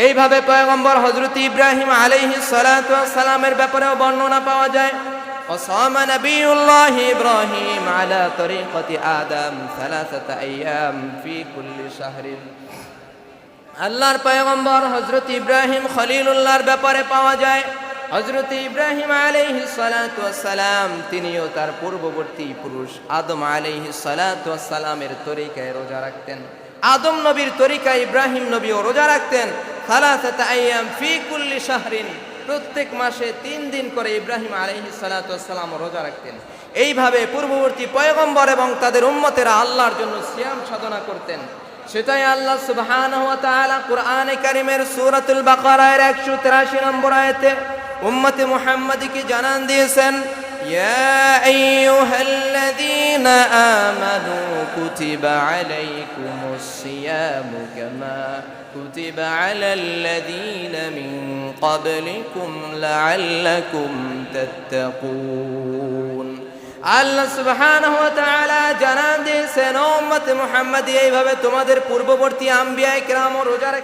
এইভাবে পয়গম্বর হজরত ইব্রাহিম আলাইহি সালামের ব্যাপারেও বর্ণনা পাওয়া যায় وصام نبي الله إبراهيم على طريقة آدم ثلاثة أيام في كل شهر আল্লাহর পয়গম্বর হজরত ইব্রাহিম খলিলুল্লাহর ব্যাপারে পাওয়া যায় হজরত ইব্রাহিম আলাইহি সালাম তিনিও তার পূর্ববর্তী পুরুষ আদম আলাইহি সালামের তরিকায় রোজা রাখতেন আদম নবীর তরিকা ইব্রাহিম নবীও রোজা রাখতেন সালাসাতা আইয়াম ফি কুল্লি শাহরিন। প্রত্যেক মাসে তিন দিন করে ইব্রাহিম আলাইহি সালাম রোজা রাখতেন। এইভাবে পূর্ববর্তী পয়গম্বর এবং তাদের উম্মতেরা আল্লাহর জন্য সিয়াম সাধনা করতেন। সেটাই আল্লাহ তাআলা কোরআনে কারীমের সূরাতুল বাকারার 183 নম্বর আয়াতে উম্মতে মুহাম্মাদীকে জানান দিয়েছেন ইয়া আইয়ুহাল্লাযীনা আমানু কুতিবা আলাইকুমুস সিয়ামু কামা কুতিবা আলাল্লাযীনা মিন ক্বাবলিকুম লাআল্লাকুম তাত্তাকুন আল্লাহ সুবহানাহু ওয়া তাআলা জানান দিয়েছেন ও উম্মতে মুহাম্মাদী এইভাবে তোমাদের পূর্ববর্তী আম্বিয়ায়ে কেরাম রোজা রেখে